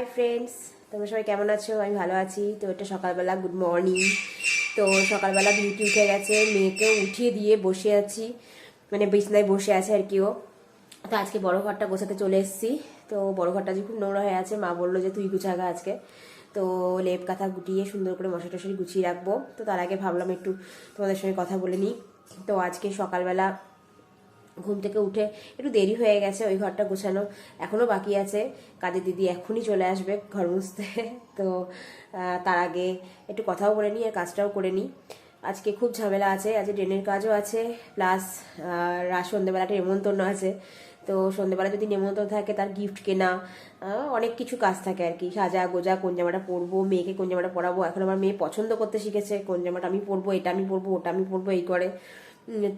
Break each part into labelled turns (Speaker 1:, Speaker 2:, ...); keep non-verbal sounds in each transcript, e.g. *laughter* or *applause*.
Speaker 1: Hi friends তোমরা সবাই কেমন আছো? আমি ভালো আছি। তো এটা সকালবেলা গুড মর্নিং তো সকালবেলা ডিউটি উঠে গেছে মেয়েকেও উঠিয়ে দিয়ে বসে আছি। মানে বিছনায় বসে আছে আর কি ও। তো আজকে বড় ঘরটা গোছাতে চলে এসেছি। তো বড় ঘরটা যে খুব নোংরা হয়ে আছে, মা বলল যে তুই গুছাগা আজকে। তো লেপ কাঁথা গুটিয়ে সুন্দর করে মশা টশারি গুছিয়ে রাখব। তো তার আগে ভাবলাম একটু তোমাদের সঙ্গে কথা বলে নিই। তো আজকে সকালবেলা ঘুম থেকে উঠে একটু দেরি হয়ে গেছে, ওই ঘরটা গোছানো এখনও বাকি আছে। কাজের দিদি এখনই চলে আসবে ঘর মুছতে। *laughs* তো তার আগে একটু কথাও বলে নিই আর কাজটাও করে নিই। আজকে খুব ঝামেলা আছে, আজকে ড্রেনের কাজও আছে, প্লাস রাত সন্ধ্যেবেলা একটা নেমন্তন্ন আছে। তো সন্ধ্যেবেলা যদি নেমন্তন্ন থাকে, তার গিফট কেনা অনেক কিছু কাজ থাকে আর কি। সাজা, গোজা, কোন জামাটা পরবো, মেয়েকে কোন জামাটা পরাবো। এখন আমার মেয়ে পছন্দ করতে শিখেছে, কোন জামাটা আমি পরবো, এটা আমি পরবো, ওটা আমি পরবো, এই করে।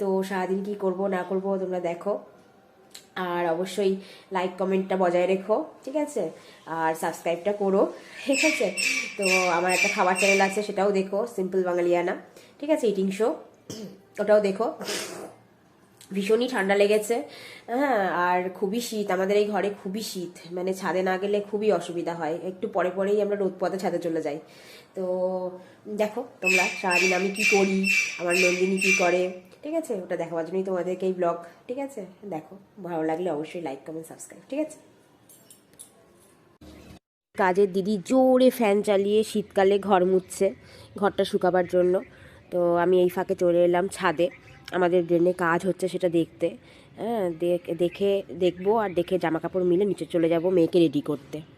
Speaker 1: তো সারাদিন কি করব, না করব তোমরা দেখো। আর অবশ্যই লাইক কমেন্টটা বজায় রেখো, ঠিক আছে? আর সাবস্ক্রাইবটা করো, ঠিক আছে? তো আমার একটা খাবার চ্যানেল আছে, সেটাও দেখো সিম্পল বাঙালিয়ানা ঠিক আছে? ইটিং শো ওটাও দেখো। ভীষণই ঠান্ডা লেগেছে হ্যাঁ? আর খুবই শীত, আমাদের এই ঘরে খুবই শীত মানে ছাদে না গেলে খুবই অসুবিধা হয়। একটু পরে পরেই আমরা রোদ পথে ছাদে চলে যাই। তো, দেখো তোমরা, সারাদিন আমি কি করি, আমার নন্দিনী কি করে ঠিক আছে? ওটা দেখাবার জন্যই তোমাদেরকে এই ব্লগ ঠিক আছে? দেখো, ভালো লাগলে অবশ্যই লাইক কমেন্ট সাবস্ক্রাইব ঠিক আছে? কাজের দিদি জোরে ফ্যান চালিয়ে শীতকালে ঘর মুছছে, ঘরটা শুকাবার জন্য। তো আমি এই ফাঁকে চলে এলাম ছাদে। আমাদের ড্রেনে কাজ হচ্ছে সেটা দেখতে। হ্যাঁ দেখ- দেখে, দেখব আর দেখে জামা কাপড় মিলে নিচে চলে যাব মেয়েকে রেডি করতে।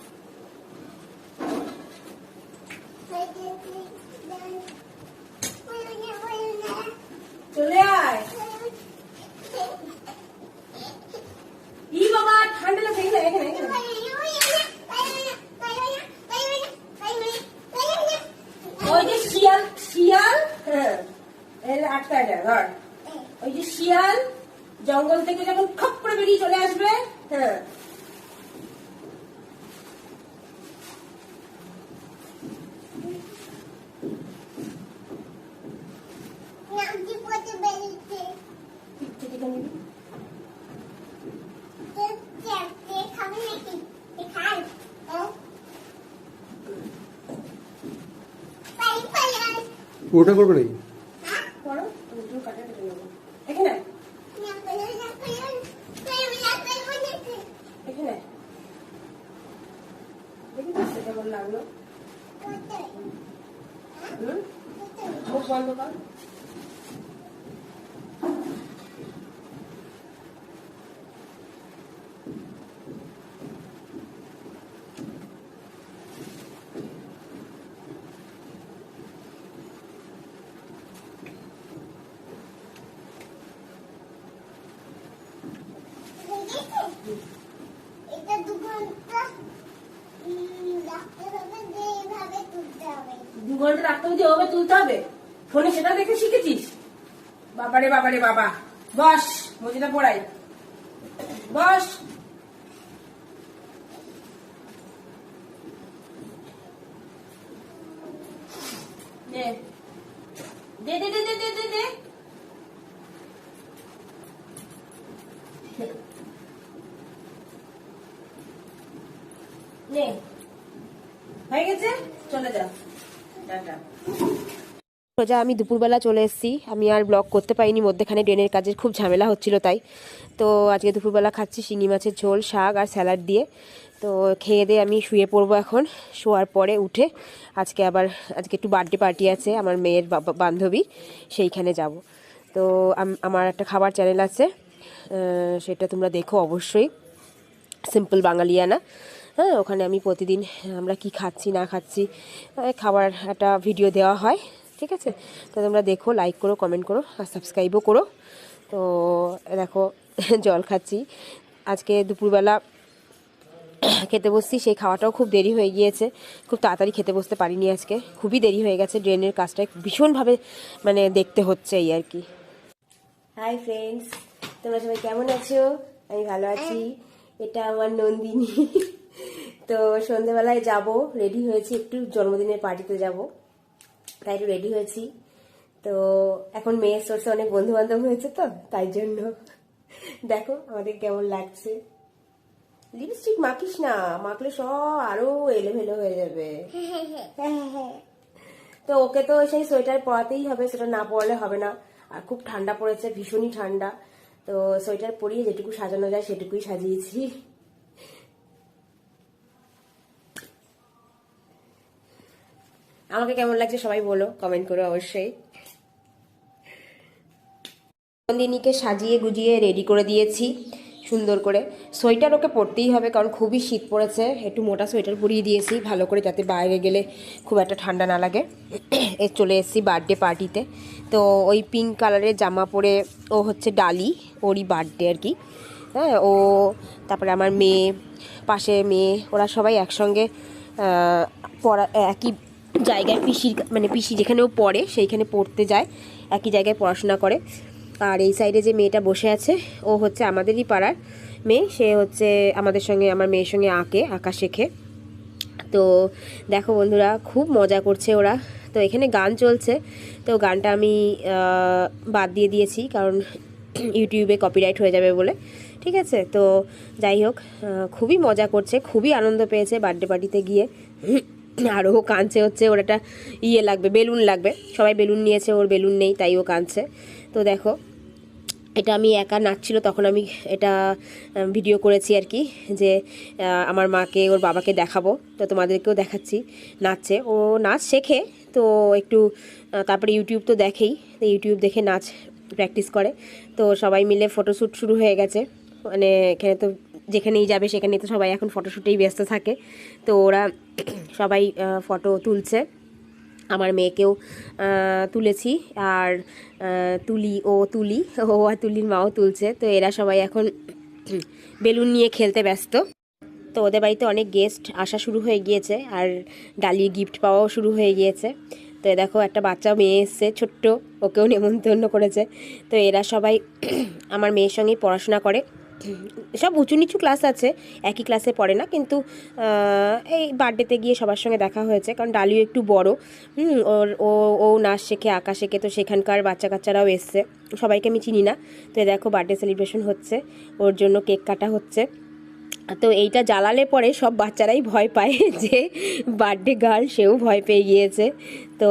Speaker 1: জঙ্গল থেকে যখন খপ করে বেরিয়ে চলে আসবে হ্যাঁ।
Speaker 2: ওটা করবে নাকি?
Speaker 3: দু ঘণ্টা রাখতে হবে, যেভাবে তুলতে হবে।
Speaker 1: ফোনে সেটা দেখে শিখেছিস? বাবারে বাবারে, বাবা। বস মজিটা পড়াই বস। দে দে দে সোজা আমি দুপুরবেলা চলে এসেছি। আমি আর ব্লগ করতে পারিনি, মধ্যেখানে ড্রেনের কাজের খুব ঝামেলা হচ্ছিল তাই। তো আজকে দুপুরবেলা খাচ্ছি শিঙি মাছের ঝোল, শাক আর স্যালাড দিয়ে। তো খেয়ে দিয়ে আমি শুয়ে পড়ব এখন, শোয়ার পরে উঠে আজকে আবার, আজকে একটু বার্থডে পার্টি আছে, আমার মেয়ের বান্ধবী, সেইখানে যাব। তো আমার একটা খাবার চ্যানেল আছে সেটা তোমরা দেখো অবশ্যই। সিম্পল বাঙালিয়ানা। হ্যাঁ ওখানে আমি প্রতিদিন আমরা কি খাচ্ছি না খাচ্ছি খাবার একটা ভিডিও দেওয়া হয় ঠিক আছে? তো তোমরা দেখো লাইক করো কমেন্ট করো আর সাবস্ক্রাইবও করো। তো দেখো *laughs* জল খাচ্ছি। আজকে দুপুরবেলা *clears throat* খেতে বসছি সেই খাওয়াটাও খুব দেরি হয়ে গিয়েছে। খুব তাড়াতাড়ি খেতে বসতে পারিনি আজকে। খুবই দেরি হয়ে গেছে ড্রেনের কাজটা ভীষণভাবে মানে দেখতে হচ্ছে এই আর কি। হাই ফ্রেন্ডস তোমরা সবাই কেমন আছো? আমি ভালো আছি। এটা আমার নন্দিনী। *laughs* তো সন্ধেবেলায় যাব রেডি হয়েছি, একটু জন্মদিনের পার্টিতে যাব। তাই একটু রেডি হয়েছি। তো এখন মেয়ের সোর্সে অনেক বন্ধু বান্ধব হয়েছে তো, তাই জন্য। দেখো আমাদের কেমন লাগছে। লিপস্টিক মাখিস না, মাখলে সব আরও এলোমেলো হয়ে যাবে। তো ওকে তো সেই সোয়েটার পরাতেই হবে, সেটা না পরলে হবে না। আর খুব ঠান্ডা পড়েছে, ভীষণই ঠান্ডা। তো সোয়েটার পরিয়ে যেটুকু সাজানো যায়, সেটুকুই সাজিয়েছি। আমাকে কেমন লাগছে সবাই বলো কমেন্ট করো অবশ্যই। নন্দিনীকে সাজিয়ে গুজিয়ে রেডি করে দিয়েছি, সুন্দর করে। সোয়েটার ওকে পরতেই হবে, কারণ খুবই শীত পড়েছে। একটু মোটা সোয়েটার পরিয়ে দিয়েছি, ভালো করে যাতে বাইরে গেলে খুব একটা ঠান্ডা না লাগে। এ চলে এসেছি বার্থডে পার্টিতে তো। ওই পিঙ্ক কালারের জামা পরে ও হচ্ছে ডালি, ওরই বার্থডে আর কি। হ্যাঁ ও, তারপরে আমার মেয়ে পাশে মেয়ে, ওরা সবাই একসঙ্গে পড়া, একই জায়গায় পিসির মানে পিসি যেখানে ও পড়ে, সেইখানে পড়তে যায়, একই জায়গায় পড়াশোনা করে। আর এই সাইডে যে মেয়েটা বসে আছে, ও হচ্ছে আমাদেরই পাড়ার মেয়ে, সে হচ্ছে আমাদের সঙ্গে, আমার মেয়ের সঙ্গে আঁকে, আঁকা শেখে। তো দেখো বন্ধুরা, খুব মজা করছে ওরা। তো এখানে গান চলছে, তো গানটা আমি বাদ দিয়ে দিয়েছি, কারণ ইউটিউবে কপিরাইট হয়ে যাবে বলে। ঠিক আছে? তো যাই হোক খুবই মজা করছে, খুবই আনন্দ পেয়েছে বার্থডে পার্টিতে গিয়ে। আর ও কাঁদছে হচ্ছে, ওর একটা ইয়ে লাগবে, বেলুন লাগবে। সবাই বেলুন নিয়েছে, ওর বেলুন নেই, তাই ও কাঁদছে। তো দেখো, এটা আমি একা নাচছিল, তখন আমি এটা ভিডিও করেছি আর কি, যে আমার মাকে, ওর বাবাকে দেখাবো। তো তোমাদেরকেও দেখাচ্ছি, নাচছে। ও নাচ শেখে, তো একটু তারপরে ইউটিউব তো দেখেই, তো ইউটিউব দেখে নাচ প্র্যাকটিস করে। তো সবাই মিলে ফটোশ্যুট শুরু হয়ে গেছে। মানে এখানে তো যেখানেই যাবে সেখানেই তো সবাই এখন ফটোশ্যুটেই ব্যস্ত থাকে। তো ওরা *clears throat* সবাই ফটো তুলছে। আমার মেয়েকেও তুলেছি আর তুলি, ও তুলি, *laughs* ও আর তুলির মাও তুলছে। তো এরা সবাই এখন *clears throat* বেলুন নিয়ে খেলতে ব্যস্ত। তো ওদের বাড়িতে অনেক গেস্ট আসা শুরু হয়ে গিয়েছে আর ডালির গিফট পাওয়াও শুরু হয়ে গিয়েছে। তো এ দেখো, একটা বাচ্চা মেয়ে এসছে, ছোট্ট, ওকেও নেমন্তন্ন করেছে। তো এরা সবাই *clears throat* আমার মেয়ের সঙ্গেই পড়াশোনা করে। সব উঁচু নিচু ক্লাস আছে, একই ক্লাসে পড়ে না, কিন্তু এই বার্থডেতে গিয়ে সবার সঙ্গে দেখা হয়েছে, কারণ ডালিও একটু বড়, হুম, ওর, ও ও নাচ শেখে, আঁকা শেখে, তো সেখানকার বাচ্চা কাচ্চারাও এসছে, সবাইকে আমি চিনি না, তো দেখো বার্থডে সেলিব্রেশন হচ্ছে, ওর জন্য কেক কাটা হচ্ছে, তো এইটা জ্বালালে পরে সব বাচ্চারাই ভয় পায় *laughs* যে বার্থডে গার্ল সেও ভয় পেয়ে গিয়েছে, তো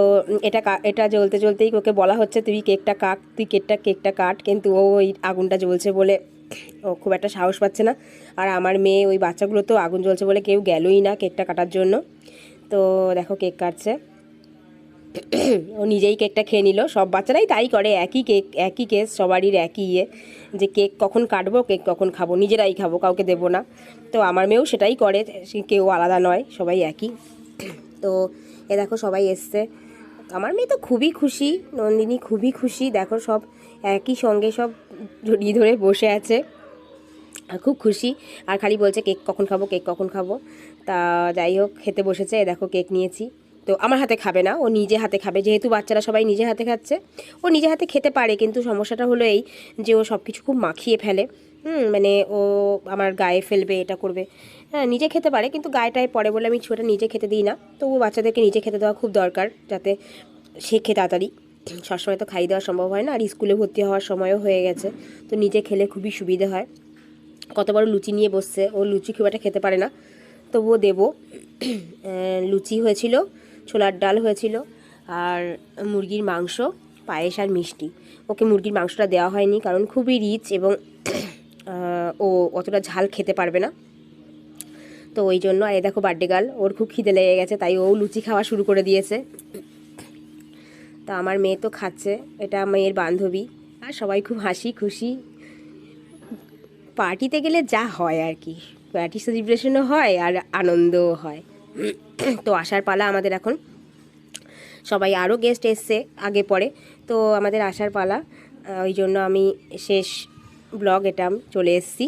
Speaker 1: এটা এটা জ্বলতে জ্বলতেই ওকে বলা হচ্ছে, তুই কেকটা কাট, তুই কেকটা কেকটা কাট। কিন্তু ও ওই আগুনটা জ্বলছে বলে ও খুব একটা সাহস পাচ্ছে না। আর আমার মেয়ে ওই বাচ্চাগুলো তো আগুন জ্বলছে বলে কেউ গেলই না কেকটা কাটার জন্য। তো দেখো কেক কাটছে। ও নিজেই কেকটা খেয়ে নিল। সব বাচ্চারাই তাই করে, একই কেক, একই কেস, সবারই একই ইয়ে। যে কেক কখন কাটবো, কেক কখন খাব, নিজেরাই খাব, কাউকে দেবো না। তো আমার মেয়েও সেটাই করে কেউ আলাদা নয়, সবাই একই। তো এ দেখো সবাই এসছে। আমার মেয়ে তো খুবই খুশি, নন্দিনী খুবই খুশি। দেখো সব একই সঙ্গে সব জড়িয়ে ধরে বসে আছে আর খুব খুশি। আর খালি বলছে, কেক কখন খাব? কেক কখন খাব? তা যাই হোক, খেতে বসেছে দেখো কেক নিয়েছি। তো আমার হাতে খাবে না, ও নিজে হাতে খাবে। যেহেতু বাচ্চারা সবাই নিজে হাতে খাচ্ছে, ও নিজে হাতে খেতে পারে, কিন্তু সমস্যাটা হলো এই যে ও সব কিছু খুব মাখিয়ে ফেলে। হুম মানে ও আমার গায়ে ফেলবে, এটা করবে। হ্যাঁ নিজে খেতে পারে, কিন্তু গায়েটায় পড়ে বলে আমি ছোটা নিজে খেতে দিই না। তবু বাচ্চাদেরকে নিজে খেতে দেওয়া খুব দরকার, যাতে শেখে তাড়াতাড়ি। সবসময় তো খাইয়ে দেওয়া সম্ভব হয় না, আর স্কুলে ভর্তি হওয়ার সময়ও হয়ে গেছে, তো নিজে খেলে খুবই সুবিধে হয়। কত বড় লুচি নিয়ে বসছে, ও লুচি খুব একটা খেতে পারে না, তবুও দেবো। লুচি হয়েছিল, ছোলার ডাল হয়েছিল, আর মুরগির মাংস, পায়েস আর মিষ্টি। ওকে মুরগির মাংসটা দেওয়া হয়নি, কারণ খুবই রিচ এবং ও অতটা ঝাল খেতে পারবে না। তো ওই জন্য, আর এই দেখো বার্থডে গার্ল ওর খুব খিদে লেগে গেছে, তাই ও লুচি খাওয়া শুরু করে দিয়েছে। তা আমার মেয়ে তো খাচ্ছে, এটা মেয়ের বান্ধবী। আর সবাই খুব হাসি খুশি। পার্টিতে গেলে যা হয় আর কি। পার্টি সেলিব্রেশনও হয় আর আনন্দও হয়। *clears throat* তো আসার পালা আমাদের এখন। সবাই আরও গেস্ট এসছে আগে পরে। তো আমাদের আসার পালা ওই জন্য আমি শেষ ব্লগ এটা চলে এসেছি।